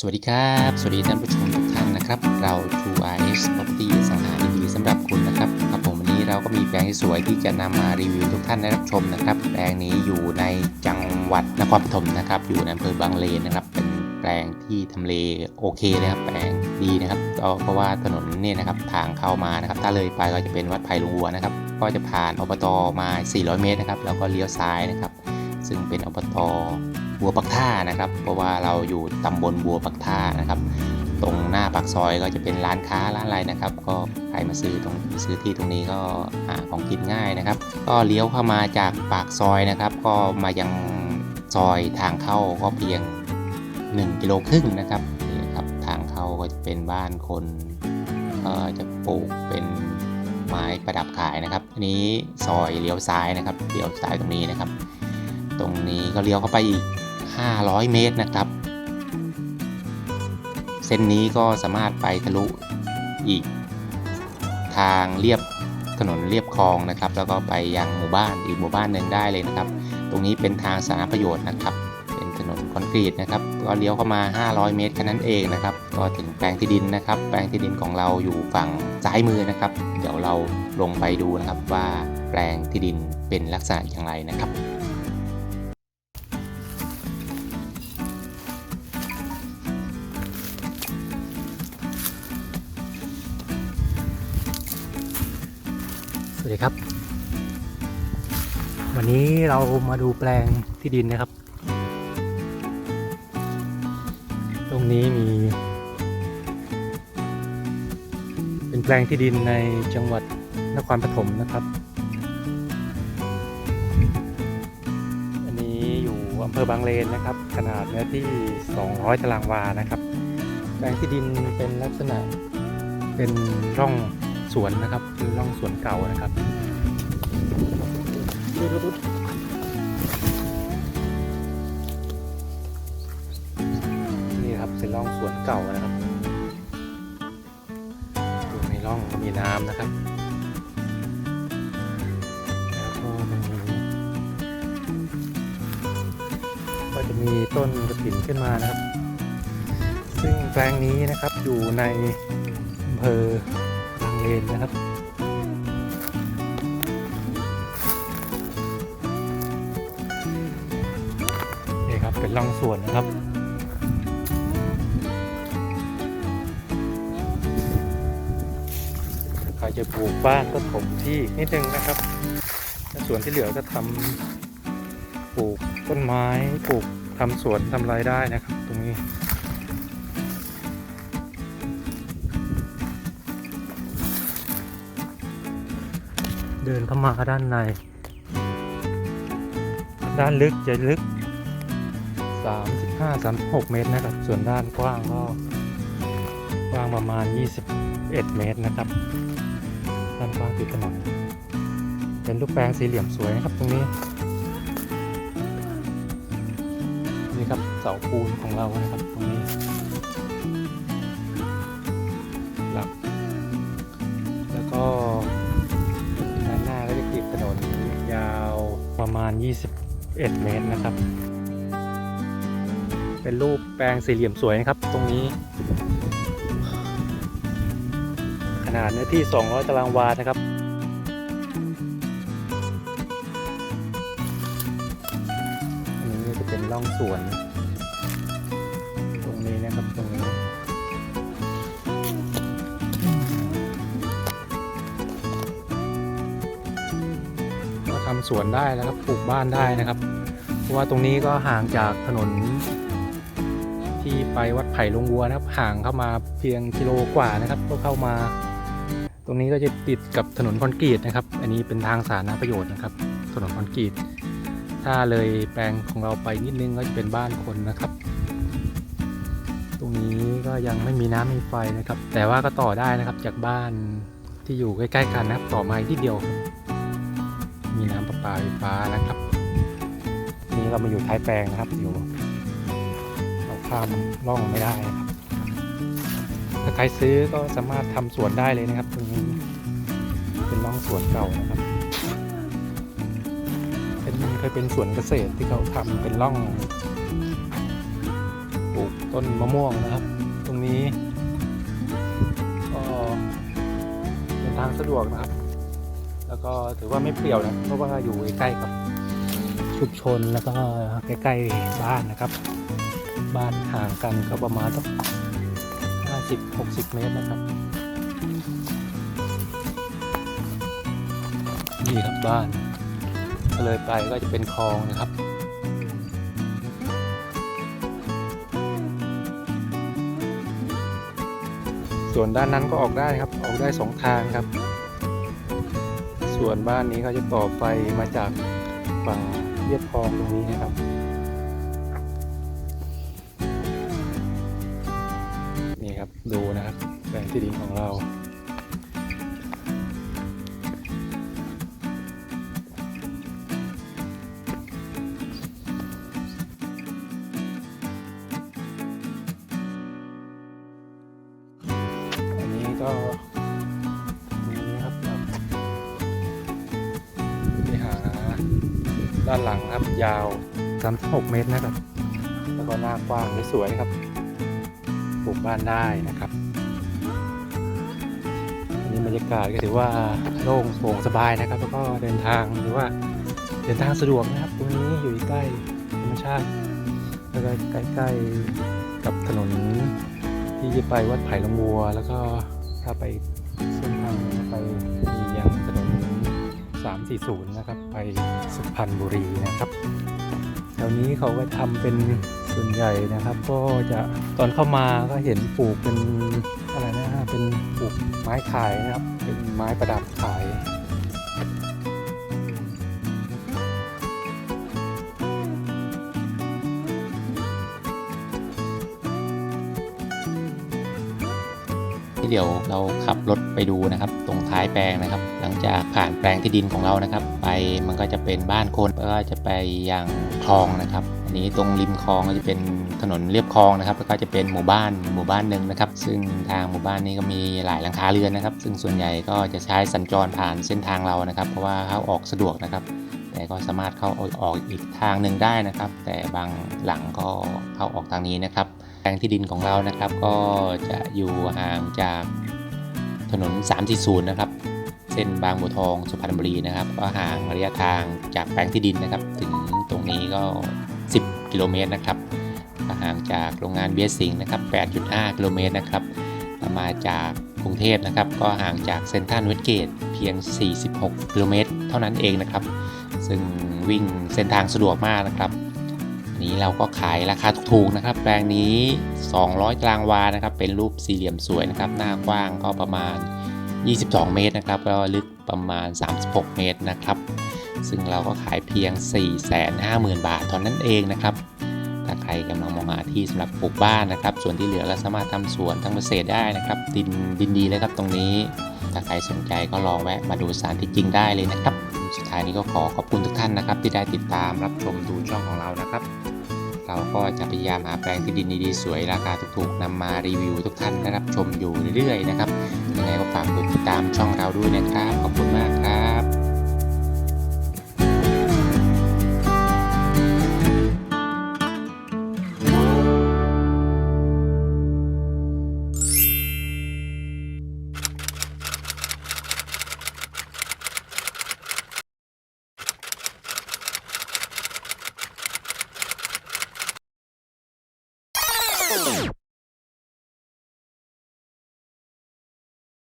สวัสดีครับ สวัสดีท่านผู้ชมทุกท่านนะครับ เรา True RS Property สังหาดีๆสำหรับคุณนะครับครับผมวันนี้เราก็มีแปลงที่สวยที่จะนำมารีวิวทุกท่านได้รับชมนะครับ แปลงนี้อยู่ในจังหวัดนครปฐมนะครับ อยู่ในอำเภอบางเลนนะครับ เป็นแปลงที่ทำเลโอเคเลยครับ แปลงดีนะครับเพราะว่าถนนเนี่ยนะครับทางเข้ามานะครับ ถ้าเลยไปก็จะเป็นวัดไผ่ลุงวัวนะครับ ก็จะผ่านอบตมา 400 เมตรนะครับ แล้วก็เลี้ยวซ้ายนะครับ ซึ่งเป็นอบต บัวปักท่านะครับ เพราะว่าเราอยู่ตำบลบัวปักท่านะครับ ตรงหน้าปากซอยก็จะเป็นร้านค้าร้านอะไรนะครับ ก็ใครมาซื้อตรงซื้อที่ตรงนี้ก็หาของกินง่ายนะครับ ก็เลี้ยวเข้ามาจากปากซอยนะครับ ก็มายังซอยทางเข้าก็เพียง 1 กิโลครึ่งนะครับนี่นะครับทางเข้าก็จะเป็นบ้านคนก็จะปลูกเป็นไม้ประดับขายนะครับอันนี้ซอยเลี้ยวซ้ายนะครับเลี้ยวซ้ายตรงนี้นะครับ ตรงนี้ก็เลี้ยวเข้าไปอีก 500 เมตรนะครับ เส้นนี้ก็สามารถไปทะลุอีกทางเรียบถนนเรียบคลองนะครับ แล้วก็ไปยังหมู่บ้านอีกหมู่บ้านหนึ่งได้เลยนะครับ ตรงนี้เป็นทางสาธารณประโยชน์นะครับ เป็นถนนคอนกรีตนะครับ ก็เลี้ยวเข้ามา 500 เมตรแค่นั้นเองนะครับ ก็ถึงแปลงที่ดินนะครับ แปลงที่ดินของเราอยู่ฝั่งซ้ายมือนะครับ เดี๋ยวเราลงไปดูนะครับว่าแปลงที่ดินเป็นลักษณะอย่างไรนะครับ วัสดีครับ วันนี้เรามาดูแปลงที่ดินนะครับ ตรงนี้มี เป็นแปลงที่ดินในจังหวัดนครปฐมนะครับ อันนี้อยู่อำเภอบางเลนนะครับ ขนาดเนื้อที่ 200 ตารางวานะครับ แปลงที่ดินเป็นลักษณะเป็นร่อง สวนนะครับคือร่องสวนเก่านะครับนี่ครับเป็นร่องสวนเก่านะครับดูในร่องมีน้ำนะครับแล้วก็มันก็จะมีต้นกระถินขึ้นมานะครับ ซึ่งแปลงนี้นะครับอยู่ในอำเภอ เลนนะครับ นี่ครับเป็นร่องสวนนะครับใครจะปลูกบ้านก็ถมที่นิดนึงนะครับส่วนที่เหลือก็ทำปลูกต้นไม้ปลูกทำสวนทำไรายได้นะครับ ตรงนี้ เดินเข้ามาด้านใน ด้านลึกจะลึก 35 36 เมตรนะครับ ส่วนด้านกว้างก็กว้างประมาณ 21 เมตรนะครับ ด้านกว้างติดถนนเป็นรูปแปลงสี่เหลี่ยมสวยนะครับตรงนี้ นี่ครับเสาปูนของเรานะครับตรงนี้หลักแล้วก็ มาณ 21 เมตรนะครับ เป็นรูปแปลงสี่เหลี่ยมสวยนะครับตรงนี้ ขนาดเนื้อที่ 200 ตารางวานะครับอันนี้จะเป็นร่องสวน สวนได้แล้วครับปลูกบ้านได้นะครับ เพราะว่าตรงนี้ก็ห่างจากถนน ที่ไปวัดไผ่ลงวัวนะครับ ห่างเข้ามาเพียงกิโลกว่านะครับ ก็เข้ามา ตรงนี้ก็จะติดกับถนนคอนกรีตนะครับ อันนี้เป็นทางสาธารณประโยชน์นะครับ ถนนคอนกรีต ถ้าเลยแปลงของเราไปนิดนึงก็จะเป็นบ้านคนนะครับ ตรงนี้ก็ยังไม่มีน้ำมีไฟนะครับ แต่ว่าก็ต่อได้นะครับจากบ้านที่อยู่ใกล้ ๆ กันนะครับ ต่อมาที่เดียว มีน้ำประปาไฟฟ้านะครับ นี่เรามาอยู่ท้ายแปลงนะครับอยู่เราข้ามร่องไม่ได้นะครับถ้าใครซื้อก็สามารถทำสวนได้เลยนะครับ ตรงนี้เป็นร่องสวนเก่านะครับเป็นเคยเป็นสวนเกษตรที่เขาทำเป็นร่องปลูกต้นมะม่วงนะครับ ตรงนี้ก็เดินทางสะดวกนะครับ แล้วก็ถือว่าไม่เปรี่ยวนะเพราะว่าอยู่ใกล้กับชุมชนแล้วก็ใกล้ๆบ้านนะครับ บ้านห่างกันก็ประมาณสักห้าสิบหกสิบเมตรนะครับ นี่ครับบ้านเลยไปก็จะเป็นคลองนะครับส่วนด้านนั้นก็ออกได้ครับ ออกได้สองทางครับ ส่วนบ้านนี้ก็จะต่อไฟมาจากฝั่งเรียบคลองตรงนี้นะครับ นี่ครับดูนะครับแปลงที่ดินของเราอันนี้ก็ ด้านหลังครับยาว 36 เมตรนะครับ แล้วก็หน้ากว้างสวยๆครับปลูกบ้านได้นะครับอันนี้บรรยากาศก็ถือว่าโล่งโปร่งสบายนะครับ แล้วก็เดินทางหรือว่าเดินทางสะดวกนะครับตรงนี้อยู่ใกล้ธรรมชาติแล้วก็ใกล้ๆกับถนนที่จะไปวัดไผ่ลงวัว แล้วก็ถ้าไปเส้นทางไปมียังถนน 340 นะครับ ไปสุพรรณบุรีนะครับแถวนี้เขาก็ทำเป็นส่วนใหญ่นะครับ ก็จะตอนเข้ามาก็เห็นปลูกเป็นอะไรนะฮะเป็นปลูกไม้ขายนะครับ เป็นไม้ประดับขาย เดี๋ยวเราขับรถไปดูนะครับ ตรงท้ายแปลงนะครับ หลังจากผ่านแปลงที่ดินของเรานะครับ ไปมันก็จะเป็นบ้านคนแล้วก็จะไปยังคลองนะครับอันนี้ตรงริมคลองก็จะเป็นถนนเรียบคลองนะครับ แล้วก็จะเป็นหมู่บ้านหมู่บ้านหนึ่งนะครับ ซึ่งทางหมู่บ้านนี้ก็มีหลายหลังคาเรือนนะครับ ซึ่งส่วนใหญ่ก็จะใช้สัญจรผ่านเส้นทางเรานะครับ เพราะว่าเข้าออกสะดวกนะครับแต่ก็สามารถเข้าออกอีกทางหนึ่งได้นะครับ แต่บางหลังก็เข้าออกทางนี้นะครับ แปลงที่ดินของเรานะครับก็จะอยู่ห่างจากถนน 340 นะครับ เส้นบางบัวทองสุพรรณบุรีนะครับ ก็ห่างระยะทางจากแปลงที่ดินนะครับ ถึงตรงนี้ก็ 10 กิโลเมตรนะครับห่างจากโรงงานเบียสิงนะครับ 8.5 กิโลเมตรนะครับมาจากกรุงเทพนะครับ ก็ห่างจากเซ็นทรัลเวสเกตเพียง 46 กิโลเมตร เท่านั้นเองนะครับ ซึ่งวิ่งเส้นทางสะดวกมากนะครับ นี้เราก็ขายราคาถูกๆนะครับ แปลงนี้ 200 ตารางวานะครับ เป็นรูปสี่เหลี่ยมสวยนะครับ หน้ากว้างก็ประมาณ 22 เมตรนะครับแล้วลึกประมาณ 36 เมตรนะครับ ซึ่งเราก็ขายเพียง 450,000 บาทเท่านั้นเองนะครับ ถ้าใครกำลังมองหาที่สำหรับปลูกบ้านนะครับ ส่วนที่เหลือก็สามารถทำสวนทำเกษตรได้นะครับ ดินดินดีเลยครับตรงนี้ ถ้าใครสนใจก็ลองแวะมาดูสถานที่จริงได้เลยนะครับ สุดท้ายนี้ก็ขอขอบคุณทุกท่านนะครับ ที่ได้ติดตามรับชมดูช่องของเรานะครับ เราก็จะพยายามหาแปลงที่ดินดีๆสวยราคาถูกๆนำมารีวิวทุกท่านได้รับชมอยู่เรื่อยๆนะครับยังไงก็ฝากกดติดตามช่องเราด้วยนะครับ ขอบคุณมาก